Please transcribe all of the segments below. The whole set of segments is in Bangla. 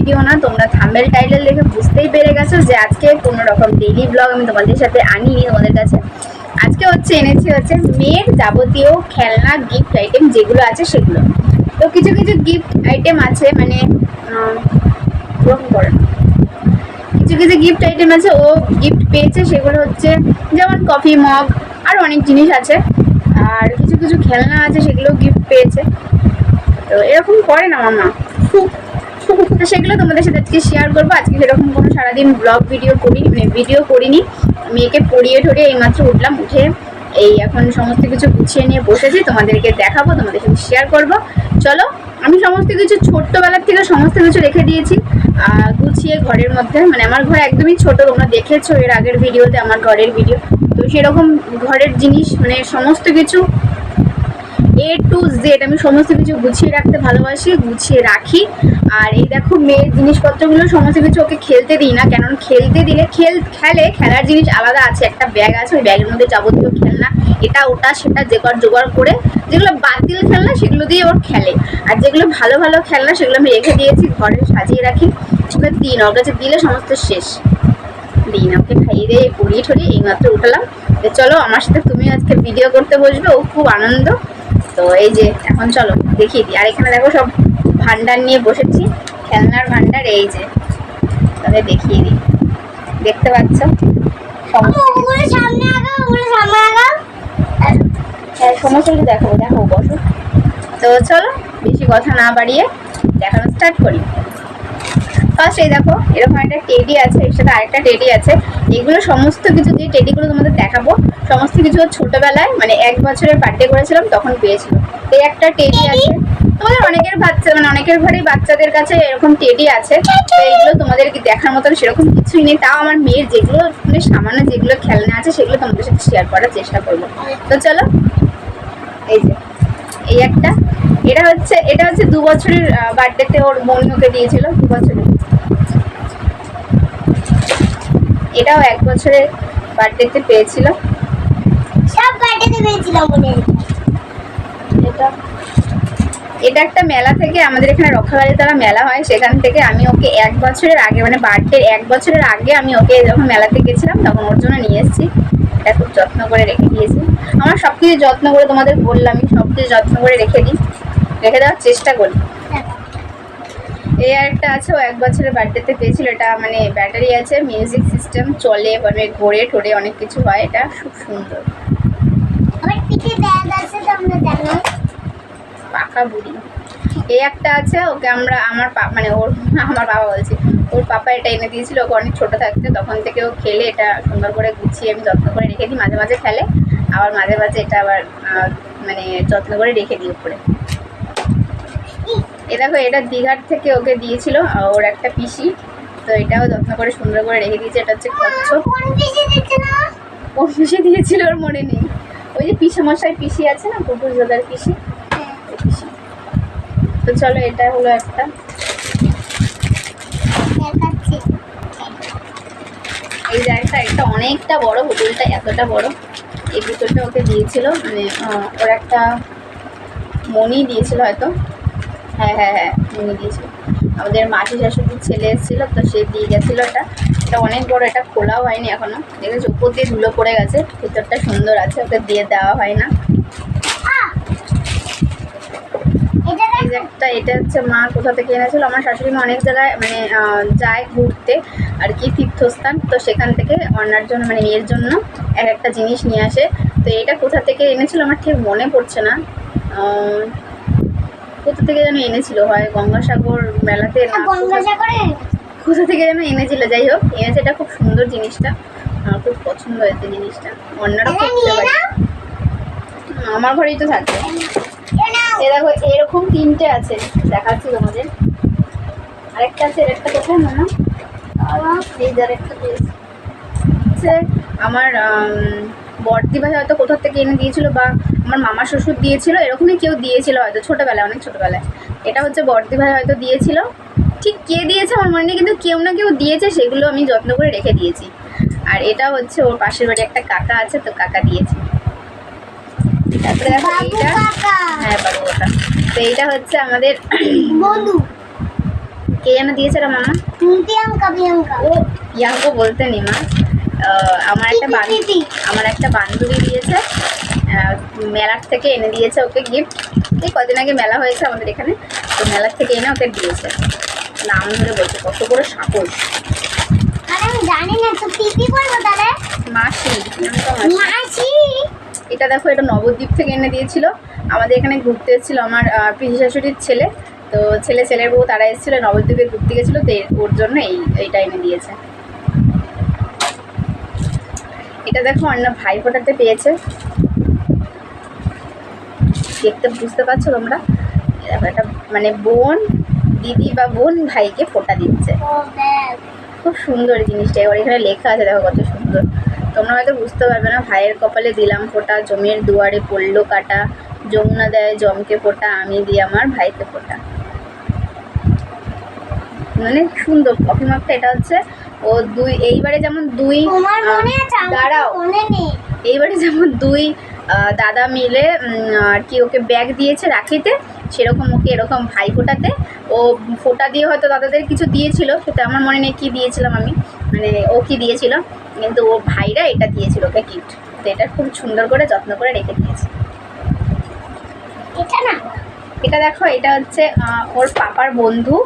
ভিডিও না, তোমরা থাম্বেল টাইটেল দেখে বুঝতেই পেরে গেছো যে আজকে কোনো রকম ডেলি ব্লগ আমি তোমাদের সাথে আনিনি তোমাদের কাছে। আজকে হচ্ছে এনেছি হচ্ছে মেয়ের যাবতীয় খেলনা গিফট আইটেম যেগুলো আছে সেগুলো। তো কিছু কিছু গিফট আইটেম আছে মানে ওরকম করে। কিছু কিছু গিফট আইটেম আছে, ও গিফট পেয়েছে, সেগুলো হচ্ছে যেমন কফি মগ আর অনেক জিনিস আছে। আর কিছু কিছু খেলনা আছে সেগুলো গিফট পেয়েছে। তো এরকম করে না মামা। তো সেগুলো তোমাদের সাথে আজকে শেয়ার করব। আজকে সেরকম কোনো সারাদিন ব্লগ ভিডিও করি মানে ভিডিও করিনি। মেয়েকে পড়িয়ে ঠরিয়ে এইমাত্র উঠলাম, উঠে এই এখন সমস্ত কিছু গুছিয়ে নিয়ে বসেছি। তোমাদেরকে দেখাবো, তোমাদের সাথে শেয়ার করব। চলো, আমি সমস্ত কিছু ছোট্টবেলার থেকে সমস্ত কিছু রেখে দিয়েছি গুছিয়ে ঘরের মধ্যে। মানে আমার ঘর একদমই ছোট, তোমরা দেখেছ এর আগের ভিডিওতে আমার ঘরের ভিডিও তো সেরকম ঘরের জিনিস মানে সমস্ত কিছু এ টু জেড আমি সমস্ত কিছু গুছিয়ে রাখতে ভালোবাসি, গুছিয়ে রাখি। আর এই দেখো মেয়ের জিনিসপত্রগুলো, সমস্ত কিছু ওকে খেলতে দিই না কেন খেলতে দিলে খেল, খেলে খেলার জিনিস আলাদা আছে, একটা ব্যাগ আছে, ওই ব্যাগের মধ্যে যাবতীয় খেলনা, এটা, ওটা, সেটা জোগাড় জোগাড় করে, যেগুলো বাতিল খেলনা, সেগুলো দিয়ে ওর খেলে। আর যেগুলো ভালো ভালো খেলনা, সেগুলো আমি রেখে দিয়েছি, ঘরে সাজিয়ে রাখি। ওকে দিই না, ওর কাছে দিলে সমস্ত শেষ। দিই না, ওকে খাইয়ে দিয়ে পড়িয়ে ঠরিয়ে এইমাত্র উঠালাম। চলো, আমার সাথে তুমি আজকে ভিডিও করতে বসবে, ও খুব আনন্দ। তো এই যে এখন চলো দেখিয়ে দিই। আর এখানে দেখো সব ভান্ডার নিয়ে বসেছি খেলনার ভান্ডার এই যে। তবে দেখিয়ে দিই। দেখতে পাচ্ছ? সমস্ত কিছু- আগাও হ্যাঁ দেখো দেখো বসো। তো চলো বেশি কথা না বাড়িয়ে দেখানো স্টার্ট করি। ফার্স্ট এই দেখো, এরকম একটা টেডি আছে, এর সাথে আরেকটা টেডি আছে। এগুলো সমস্ত কিছু যে টেডিগুলো তোমাদের দেখাবো। সমস্ত কিছু ছোটবেলায় মানে এক বছরের বার্থডে করেছিলাম, তখন পেয়েছিল। এই একটা টেডি আছে। তোমাদের অনেকের বাচ্চা মানে অনেকের ঘরেই বাচ্চাদের কাছে এরকম টেডি আছে। এইগুলো তোমাদের দেখার মতন সেরকম কিছুই নেই। তাও আমার মেয়ের যেগুলো মানে সামান্য যেগুলো খেলনা আছে, সেগুলো তোমাদের সাথে শেয়ার করার চেষ্টা করব। তো চলো, এই যে। এই একটা। এটা হচ্ছে এটা হচ্ছে দু বছরের বার্থডেতে ওর বোন ওকে দিয়েছিল দু বছরের। এটাও এক বছরের বার্থডেতে পেয়েছিল। সব কাটাতে পেয়েছিলাম মনে এটা এটা একটা মেলা থেকে আমাদের এখানে রক্ষাকালী তারা মেলা হয় সেখান থেকে আমি ওকে এক বছরের আগে মানে বার্থডে এক বছরের আগে আমি ওকে যখন মেলাতে গেছিলাম তখন ওর জন্য নিয়ে এসেছি। এটা খুব যত্ন করে রেখে দিয়েছি। আমার সব কিছু যত্ন করে তোমাদের বললামই সব কিছু যত্ন করে রেখে দিই। রেখে দেওয়ার চেষ্টা করি। এই আরেকটা আছে ও এক বছরের বার্থডেতে পেয়েছিল। এটা মানে ব্যাটারি আছে মিউজিক সিস্টেম চলে মানে ঘোরে ঠোরে অনেক কিছু হয়। এটা খুব সুন্দর। পাকা বুড়ি। এই একটা আছে ওকে আমরা আমার মানে ওর আমার বাবা বলছি ওর পাপা এটা এনে দিয়েছিল ওকে অনেক ছোটো থাকতে তখন থেকে ও খেলে এটা সুন্দর করে গুছিয়ে আমি যত্ন করে রেখে দিই মাঝে মাঝে খেলে আবার মাঝে মাঝে এটা আবার মানে যত্ন করে রেখে দিই উপরে। এ দেখো এটা দীঘার থেকে ওকে দিয়েছিল ওর একটা পিসি তো এটাও যত্ন করে সুন্দর করে রেখে দিয়েছে এটা হচ্ছে কচ্ছপ। কোন না ওর পিসি দিয়েছিল ওর মনে নেই। ওই যে পিসে মশাই পিসি আছে না কুকুর জোদার পিসি পিসি। তো চলো এটা হলো একটা দেখাচ্ছি এই এটা একটা অনেকটা বড় হোটেলটা এতটা বড়। এই ভিতরটা ওকে দিয়েছিল মানে ওর একটা মনি দিয়েছিল হয়তো। হ্যাঁ হ্যাঁ হ্যাঁ মনি দিয়েছিল। আমাদের মাটি শাশুড়ির ছেলে এসেছিল, তো সে দিয়ে গেছিল এটা এটা অনেক বড়, এটা খোলাও হয়নি এখনও দেখেছি উপর দিয়ে ধুলো পড়ে গেছে, ভিতরটা সুন্দর আছে, ওকে দিয়ে দেওয়া হয় না। একটা এটা হচ্ছে মা কোথা থেকে এনেছিল? আমার শাশুড়ি মা অনেক জায়গায় মানে যায় ঘুরতে আর কি তীর্থস্থান। তো সেখান থেকে অন্যার জন্য মানে মেয়ের জন্য এক একটা জিনিস নিয়ে আসে। তো এটা কোথা থেকে এনেছিল আমার ঠিক মনে পড়ছে না। কোথা থেকে যেন এনেছিল? হয় গঙ্গাসাগর মেলাতে না কোথা থেকে যেন এনেছিল? যাই হোক এনেছে এটা খুব সুন্দর জিনিসটা। আমার খুব পছন্দ হয়েছে জিনিসটা। অন্যরা খুব আমার ঘরেই তো থাকবে। এ দেখো এরকম তিনটে আছে। দেখাচ্ছি তোমাদের। আরেকটা আছে এর একটা কোথায় মামা? এই যার একটা আমার বর্দি ভাই হয়তো কোথা থেকে এনে দিয়েছিল বা আমার মামা শ্বশুর দিয়েছিল, এরকমই কেউ দিয়েছিল হয়তো, ছোটোবেলায়, অনেক ছোটোবেলায়। এটা হচ্ছে বর্দি ভাই হয়তো দিয়েছিল। ঠিক কে দিয়েছে আমার মনে নেই, কিন্তু কেউ না কেউ দিয়েছে, সেগুলো আমি যত্ন করে রেখে দিয়েছি। আর এটা হচ্ছে ওর পাশের বাড়ি একটা কাকা আছে, তো কাকা দিয়েছে। তারপরে দেখো এইটা। হ্যাঁ বাবু কাকা তো এইটা হচ্ছে আমাদের বন্ধু। কে যেন দিয়েছে রে মামা? ও ইয়াঙ্কো বলতে নি মা। আমার একটা বান্ধবী আমার একটা বান্ধবী দিয়েছে। মেলার থেকে এনে দিয়েছে ওকে গিফট এই কদিন আগে মেলা হয়েছে আমাদের এখানে। তো মেলার থেকে এনে ওকে দিয়েছে। নাম ধরে বলছে কত আরে আমি জানি না তো পিপি বলব তাহলে? মাসি। মাসি? এটা দেখো এটা নবদ্বীপ থেকে এনে দিয়েছিল। আমাদের এখানে ঘুরতে এসেছিল আমার পিসি শাশুড়ির ছেলে। তো ছেলে ছেলের বউ তারা এসেছিল নবদ্বীপে ঘুরতে গেছিল তো ওর জন্য এই এইটা এনে দিয়েছে। এটা দেখো অন্য ভাই ফোটাতে পেয়েছে। দেখতে বুঝতে পারছ তোমরা? একটা মানে বোন দিদি বা বোন ভাইকে ফোটা দিচ্ছে। খুব সুন্দর জিনিসটা এবার এখানে লেখা আছে দেখো কত সুন্দর। তোমরা হয়তো বুঝতে পারবে না ভাইয়ের কপালে দিলাম ফোঁটা জমের দুয়ারে পড়ল কাটা যমুনা দেয় জমকে ফোঁটা আমি দিই আমার ভাইকে ফোঁটা। মানে সুন্দর কফি মাপটা এটা হচ্ছে ও দুই এইবারে যেমন দুই দাঁড়াও। এইবারে যেমন দুই দাদা মিলে আর কি ওকে ব্যাগ দিয়েছে রাখিতে সেরকম ওকে এরকম ভাই ফোটাতে ও ফোটা দিয়ে হয়তো দাদাদের কিছু দিয়েছিল সেটা আমার মনে নেই কী দিয়েছিলাম আমি মানে ও কি দিয়েছিল। কিন্তু ও ভাইরা এটা দিয়েছিল ওকে গিফট তো এটা খুব সুন্দর করে যত্ন করে রেখে দিয়েছে। এটা না? এটা দেখো এটা হচ্ছে ওর পাপার বন্ধু।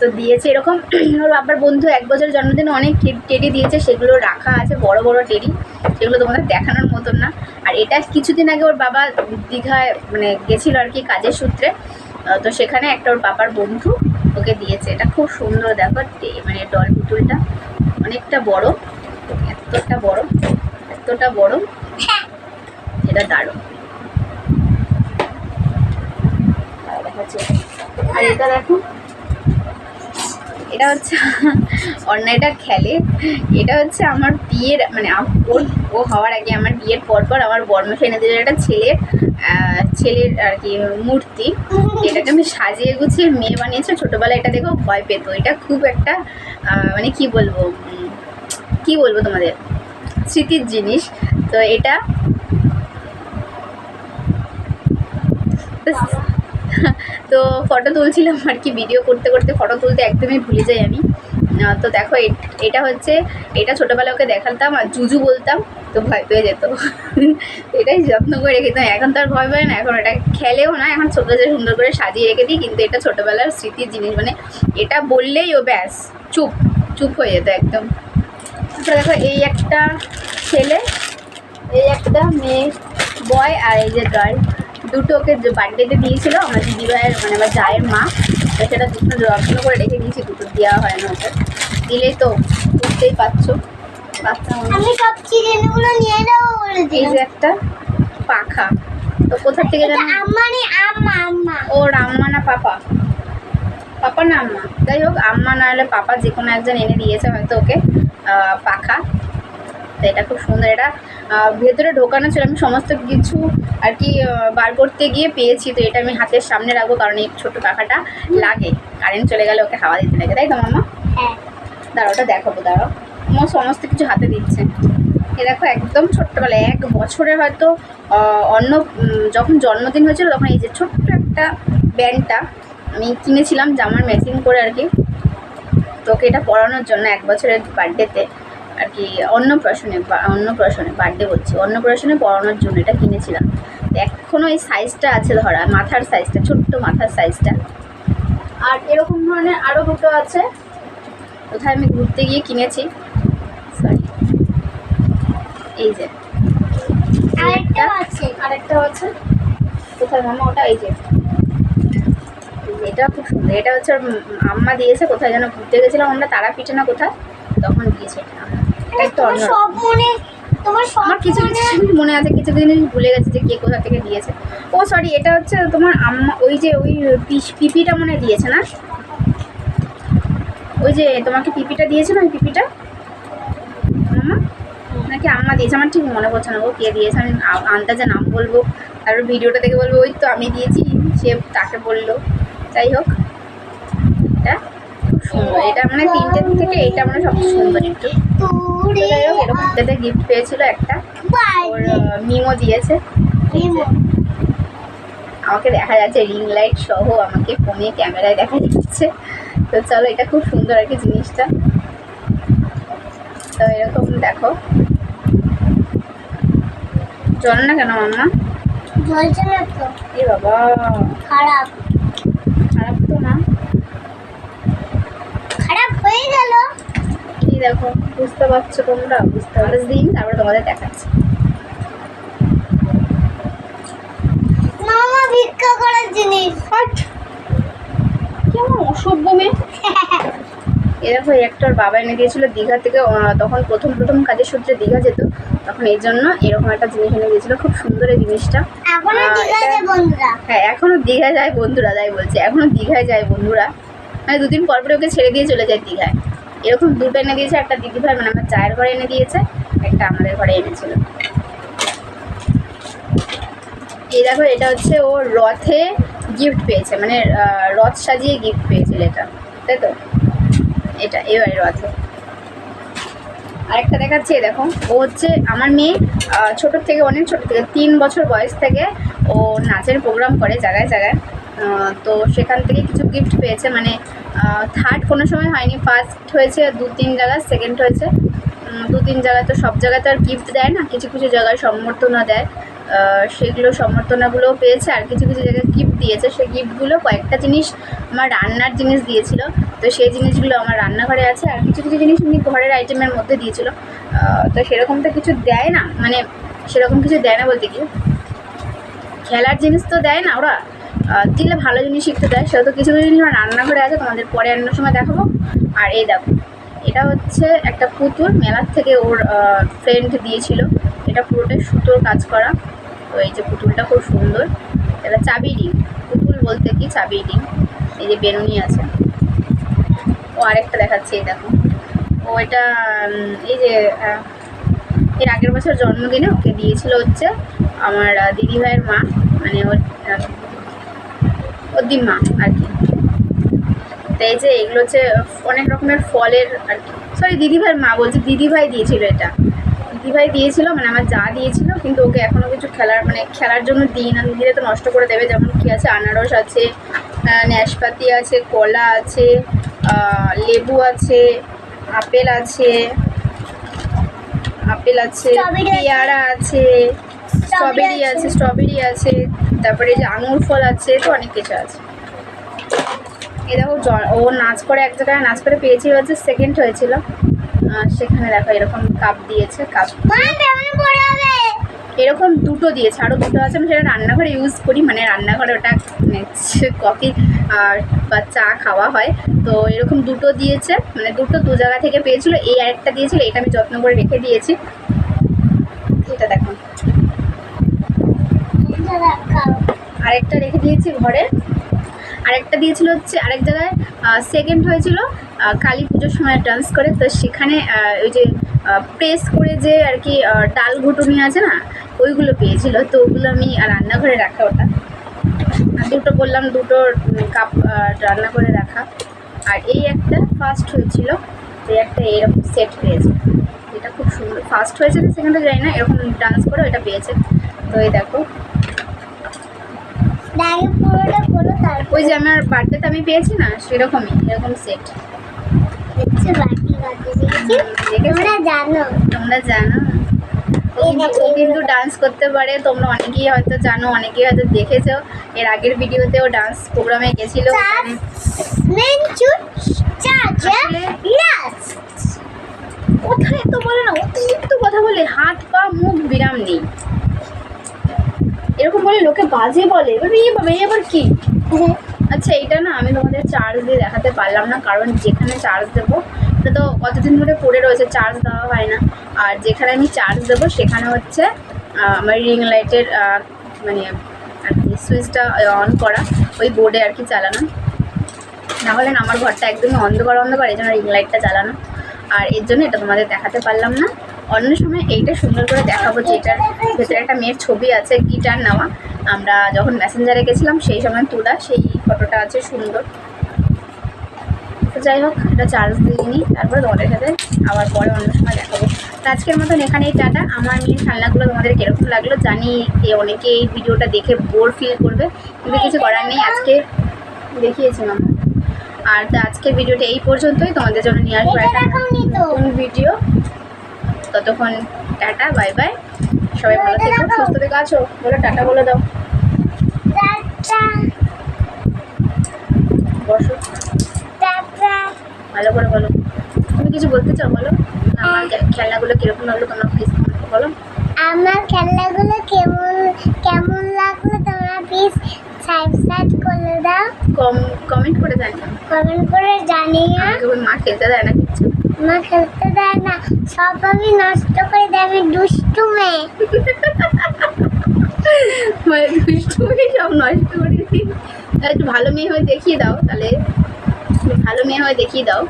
তো দিয়েছে এরকম ওর পাপার বন্ধু এক বছর জন্মদিনে অনেক টেডি দিয়েছে সেগুলো রাখা আছে বড় বড় টেডি। সেগুলো তোমাদের দেখানোর মতন না। আর এটা কিছুদিন আগে ওর বাবা দীঘায় মানে গেছিল আর কি কাজের সূত্রে। তো সেখানে একটা ওর পাপার বন্ধু ওকে দিয়েছে। এটা খুব সুন্দর দেখো মানে ডল পুতুলটা অনেকটা বড়। এতটা বড়? এতটা বড়? হ্যাঁ। এটা দারুণ। আর এটা দেখো। এটা হচ্ছে অন্যায়টা খেলে। এটা হচ্ছে আমার বিয়ের মানে ওর ও হওয়ার আগে আমার বিয়ের পর পর আমার বর্মশা এনে দিল একটা ছেলের ছেলের আর কি মূর্তি। এটাকে আমি সাজিয়ে গুছিয়ে মেয়ে বানিয়েছে। ছোটোবেলায় এটা দেখো ভয় পেত। এটা খুব একটা মানে কি বলব কি বলব তোমাদের? স্মৃতির জিনিস। তো এটা তো- ফটো তুলছিলাম আর কি ভিডিও করতে করতে ফটো তুলতে একদমই ভুলে যাই আমি। তো দেখো এটা হচ্ছে, এটা ছোটোবেলায় ওকে দেখাতাম আর জুজু বলতাম, তো ভয় পেয়ে যেত। এটাই যত্ন করে রেখে এখন তো আর ভয় পায় না, এখন এটা খেলেও না, এখন ছোটো যে সুন্দর করে সাজিয়ে রেখে দিই, কিন্তু এটা ছোটোবেলার স্মৃতির জিনিস। মানে এটা বললেই ও ব্যাস, চুপ চুপ হয়ে যেত একদম। তারপরে দেখো এই একটা ছেলে এই একটা মেয়ে বয় আর এই যে গার্ল দুটো ওকে বার্থডেতে দিয়েছিল আমার দিদিভাইয়ের মানে আমার জায়ের মা। তো সেটা দুটো যত্ন করে রেখে দিয়েছি দুটো দেওয়া হয় না ওকে দিলেই তো বুঝতেই পারছ আমি সব চিড়েনগুলো নিয়ে যাব এই যে একটা পাখা। তো কোথা থেকে জানো? আম্মা আম্মা। ওর আম্মা না পাপা? পাপা না আম্মা? যাই হোক আম্মা না হলে পাপা যে কোনো একজন এনে দিয়েছে হয়তো ওকে। পাখা। তো এটা খুব সুন্দর। এটা ভেতরে ঢোকানো ছিল। আমি সমস্ত কিছু আর কি বার করতে গিয়ে পেয়েছি। তো এটা আমি হাতের সামনে রাখব কারণ এই ছোটো পাখাটা লাগে। কারেন্ট চলে গেলে ওকে হাওয়া দিতে লাগে তাই তো মামা হ্যাঁ। দাঁড়াও ওটা দেখাবো দাঁড়াও। আমার সমস্ত কিছু হাতে দিচ্ছে। এ দেখো একদম ছোট্টবেলায় এক বছরে হয়তো অন্য যখন জন্মদিন হয়েছিল তখন এই যে ছোট্ট একটা ব্যান্ডটা আমি কিনেছিলাম জামার ম্যাচিং করে আর কি। তো ওকে এটা পড়ানোর জন্য এক বছরের বার্থডেতে আর কি অন্নপ্রাশনে বা অন্নপ্রাশনে বার্থডে বলছি অন্নপ্রাশনে পড়ানোর জন্য এটা কিনেছিলাম। এখনও এই সাইজটা আছে ধরা মাথার সাইজটা ছোট্ট মাথার সাইজটা আর এরকম ধরনের আরও দুটো আছে কোথায় আমি ঘুরতে গিয়ে কিনেছি। সরি এই যে। আরেকটাও আছে। আরেকটা আছে। কোথায় মামা? ওটা এই যে, এটা খুব সুন্দর। এটা হচ্ছে আম্মা দিয়েছে কোথায় যেন ঘুরতে গেছিলাম আমরা তারাপীঠে না কোথায়? তখন দিয়েছে এটা। আমার কিছু কিছু জিনিস মনে আছে কিছু জিনিস ভুলে গেছে যে কে কোথা থেকে দিয়েছে। ও সরি এটা হচ্ছে তোমার আম্মা ওই যে ওই পিপিটা মনে দিয়েছে না? ওই যে তোমাকে পিপিটা দিয়েছে না ওই পিপিটা? মামা নাকি আম্মা দিয়েছে? আমার ঠিক মনে পড়ছে না। ও কে দিয়েছে? আমি আন্দাজে নাম বলব তারপর ভিডিওটা দেখে বলব ওই তো আমি দিয়েছি। সে তাকে বলল। যাই হোক। এটা? খুব সুন্দর এটা মানে তিনটে থেকে এটা মানে সবচেয়ে সুন্দর একটু। যাই হোক এরকম একটা গিফট পেয়েছিল একটা ওর মিমো দিয়েছে। আমাকে দেখা যাচ্ছে রিং লাইট সহ আমাকে ফোনে ক্যামেরায় দেখা যাচ্ছে। তো চলো এটা খুব সুন্দর আর কি জিনিসটা। তো এরকম দেখো। চল না কেন মাম্মা? না তো। এ বাবা। খারাপ তো না খারাপ হয়ে গেল। কি দেখো বুঝতে পারছ তোমরা? বুঝতে পারছ দিন তারপরে তোমাদের দেখাচ্ছি। মামা ভিক্ষা করার জিনিস। কেমন অসভ্য মেয়ে? এ দেখো এই একটা ওর বাবা এনে দিয়েছিল দীঘা থেকে তখন প্রথম প্রথম কাজের সূত্রে দীঘা যেত। তখন এই জন্য এরকম একটা জিনিস এনে দিয়েছিল। খুব সুন্দর এই জিনিসটা। হ্যাঁ এখনও দীঘায় যায় বন্ধুরা তাই বলছে। এখনও দীঘায় যায় বন্ধুরা। মানে দুদিন পর পরে ওকে ছেড়ে দিয়ে চলে যায় দীঘায়। এরকম দুটো এনে দিয়েছে, একটা দিদি ভাই মানে আমার চায়ের ঘরে এনে দিয়েছে, একটা আমাদের ঘরে এনেছিল। এই দেখো, এটা হচ্ছে ও রথে গিফট পেয়েছে মানে রথ সাজিয়ে গিফট পেয়েছিল এটা, তাই তো? এটা এবারে রথে। আরেকটা দেখাচ্ছি দেখো, ও হচ্ছে আমার মেয়ে ছোটোর থেকে, অনেক ছোট থেকে, তিন বছর বয়স থেকে ও নাচের প্রোগ্রাম করে জায়গায় জায়গায়। তো সেখান থেকে কিছু গিফট পেয়েছে মানে থার্ড কোনো সময় হয়নি ফার্স্ট হয়েছে দু তিন জায়গায় সেকেন্ড হয়েছে। দু তিন জায়গায় তো সব জায়গায় তো আর গিফট দেয় না, কিছু কিছু জায়গায় সম্বর্ধনা দেয়। সেগুলো সম্বর্ধনাগুলোও পেয়েছে, আর কিছু কিছু জায়গায় গিফট দিয়েছে। সেই গিফটগুলো কয়েকটা জিনিস আমার রান্নার জিনিস দিয়েছিল, তো সেই জিনিসগুলো আমার রান্নাঘরে আছে, আর কিছু কিছু জিনিস এমনি ঘরের আইটেমের মধ্যে দিয়েছিল। তো সেরকম তো কিছু দেয় না মানে সেরকম কিছু দেয় না বলতে কি খেলার জিনিস তো দেয় না ওরা। দিলে ভালো জিনিস শিখতে দেয়। সেহেতু কিছু কিছু জিনিস আমার রান্নাঘরে আছে, তোমাদের পরে অন্য সময় দেখাবো। আর এই দেখো, এটা হচ্ছে একটা পুতুল, মেলার থেকে ওর ফ্রেন্ড দিয়েছিল। এটা পুরোটাই সুতোর কাজ করা। তো এই যে পুতুলটা খুব সুন্দর। এটা চাবি ডিম। পুতুল বলতে কি? চাবি ডিম। এই যে বেরুনি আছে। ও আরেকটা দেখাচ্ছে, এই দেখো। ও এটা এই যে এর আগের বছর জন্মদিনে ওকে দিয়েছিল হচ্ছে আমার দিদিভাইয়ের মা। মানে ওর ওর দিম্মা আর কি। তো এই যে এগুলো হচ্ছে অনেক রকমের ফলের আর কি। সরি দিদিভাইয়ের মা বলছে দিদিভাই দিয়েছিল এটা। দিদিভাই দিয়েছিল মানে আমার যা দিয়েছিল কিন্তু ওকে এখনও কিছু খেলার মানে খেলার জন্য দিই না দিলে তো নষ্ট করে দেবে যেমন কি আছে আনারস আছে আহ, নাশপাতি আছে কলা আছে লেবু আছে আপেল আছে আপেল আছে। পেয়ারা আছে। স্ট্রবেরি আছে। স্ট্রবেরি আছে তারপরে এই যে আঙুর ফল আছে তো অনেক কিছু আছে। এ দেখো ও নাচ করে এক জায়গায় নাচ করে পেয়েছিল হচ্ছে সেকেন্ড হয়েছিল। সেখানে দেখো এরকম কাপ দিয়েছে কাপ এরকম দুটো দিয়েছে আরও দুটো আছে আমি সেটা রান্নাঘরে ইউজ করি মানে রান্নাঘরে ওটা কফি আর বা চা খাওয়া হয়। তো এরকম দুটো দিয়েছে মানে দুটো দু জায়গা থেকে পেয়েছিল এই আরেকটা দিয়েছিল এটা আমি যত্ন করে রেখে দিয়েছি। এটা দেখো। আরেকটা রেখে দিয়েছি ঘরে। আরেকটা দিয়েছিল হচ্ছে আরেক জায়গায় সেকেন্ড হয়েছিল কালী পুজোর সময় ডান্স করে। তো সেখানে ওই যে প্রেস করে যে আর কি ডাল ঘুটুনি আছে না, ওইগুলো পেয়েছিল। তো ওগুলো আমি রান্নাঘরে রাখা ওটা। দুটো বললাম, দুটো কাপ রান্না করে রাখা। আর এই একটা ফার্স্ট হয়েছিল এই একটা এরকম সেট পেয়েছে। এটা খুব সুন্দর ফার্স্ট হয়েছে সেখানটা যাই না, এরকম ডান্স করে ওটা পেয়েছে। তো এই দেখো ব্যাগে পুরোটা খোলো তারপর ওই যে আমার বার্থডেতে আমি পেয়েছি না সেরকমই এরকম সেট তোমরা জানো। কিন্তু- ডান্স করতে পারে তোমরা অনেকেই হয়তো জানো অনেকেই হয়তো দেখেছ। এর আগের ভিডিওতে ও ডান্স প্রোগ্রামে গেছিল কোথায় তো বলে না? অতিরিক্ত কথা বলে হাত পা মুখ বিরাম নেই। এরকম বলে লোকে বাজে বলে। এবার এই বাবা এই আবার কি? আচ্ছা এটা না আমি তোমাদের চার্জ দিয়ে দেখাতে পারলাম না কারণ যেখানে চার্জ দেবো এটা তো কতদিন ধরে পড়ে রয়েছে চার্জ দেওয়া হয় না। আর যেখানে আমি চার্জ দেবো সেখানে হচ্ছে আমার রিং লাইটের মানে আর কি সুইচটা অন করা ওই বোর্ডে আর কি চালানো। নাহলে আমার ঘরটা একদমই অন্ধকার অন্ধকার এই জন্য রিং লাইটটা চালানো। আর এর জন্য এটা তোমাদের দেখাতে পারলাম না। অন্য সময় এইটা সুন্দর করে দেখাবো যে এটার ভেতরে একটা মেয়ের ছবি আছে গিটার নেওয়া। আমরা যখন মেসেঞ্জারে গেছিলাম সেই সময় তোলা সেই ফটোটা আছে সুন্দর। তো যাই হোক এটা চার্জ দিয়ে নিই তারপরে তোমাদের সাথে আবার পরে অন্য সময় দেখাবো। তো আজকের মতন এখানেই টাটা। আমার মেয়ের খেলনাগুলো তোমাদের কীরকম লাগল জানি যে অনেকে এই ভিডিওটা দেখে বোর ফিল করবে কিন্তু কিছু করার নেই। আজকে দেখিয়েছি মামা। আর তো আজকের ভিডিওটা এই পর্যন্তই। তোমাদের জন্য নিয়ে আসব একটা নতুন ভিডিও ততক্ষণ টাটা বাই বাই। সবাই ভালো থেকো সুস্থ থেকে আছো? বলো টাটা বলে দাও। টাটা। বসো। টাটা। ভালো করে বলো। তুমি কিছু বলতে চাও বলো? আমার খেলনাগুলো কীরকম লাগল তোমরা প্লিজ বলো। আমার খেলনাগুলো কেমন কেমন লাগল তোমরা প্লিজ সাবস্ক্রাইব করে দাও। কম কমেন্ট করে জানিও। কমেন্ট করে জানিও। ওই মা খেলতে দেয় না কিছু। মা খেলতে দেয় না। সব আমি নষ্ট করে দেয় আমি দুষ্টু মেয়ে। মানে দুষ্টু হয়ে সব নষ্ট করে দিই। একটু ভালো মেয়ে হয়ে দেখিয়ে দাও তাহলে। ভালো মেয়ে হয়ে দেখিয়ে দাও।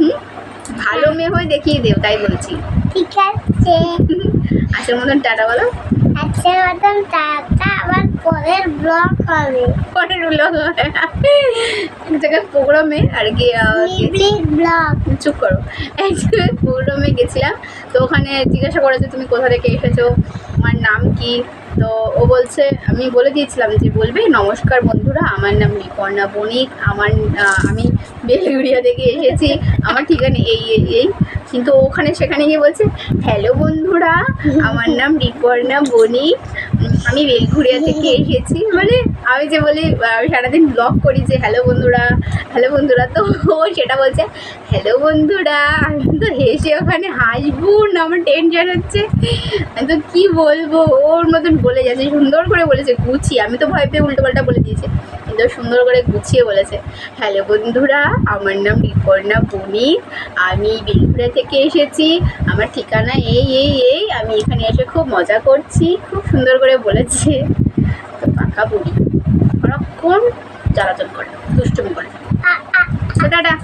হুম? ভালো মেয়ে হয়ে দেখিয়ে দেও তাই বলছি। ঠিক আছে। আজকের মতন টাটা বলো। আজকের মতন টাটা আবার পরের ব্লগ হবে। পরের ব্লগ এক জায়গায় প্রোগ্রামে আর কি ব্লগ চুপ করো। এক জায়গায় প্রোগ্রামে গেছিলাম তো ওখানে জিজ্ঞাসা করেছে তুমি কোথা থেকে এসেছ? আমার নাম কি? তো ও বলছে আমি বলে দিয়েছিলাম যে বলবে নমস্কার বন্ধুরা আমার নাম রিপর্ণা বণিক। আমার আমি বেলগুড়িয়া থেকে এসেছি। আমার ঠিকানা এই এই এই। কিন্তু ওখানে সেখানে গিয়ে বলছে হ্যালো বন্ধুরা আমার নাম রিপর্ণা উম, আমি বেলঘুরিয়া থেকে এসেছি। মানে আমি যে বলি সারাদিন ব্লগ করি যে হ্যালো বন্ধুরা হ্যালো বন্ধুরা। তো ও সেটা বলছে হ্যালো বন্ধুরা আমি তো হেসে ওখানে হাসবো না আমার টেনশন হচ্ছে। আমি তো কী বলব? ওর মতন বলে যাচ্ছে সুন্দর করে বলেছে গুছি। আমি তো ভয় পেয়ে উল্টো পাল্টা বলে দিয়েছি। কিন্তু সুন্দর করে গুছিয়ে বলেছে। হ্যালো বন্ধুরা আমার নাম রিপর্ণা বণিক। আমি বিলপুরা থেকে এসেছি। আমার ঠিকানা এই এই এই। আমি এখানে এসে খুব মজা করছি খুব সুন্দর করে বলেছে। তো পাকা বুড়ি অনেকক্ষণ চলাচল করে দুষ্টুমি করে আ আ টাটা।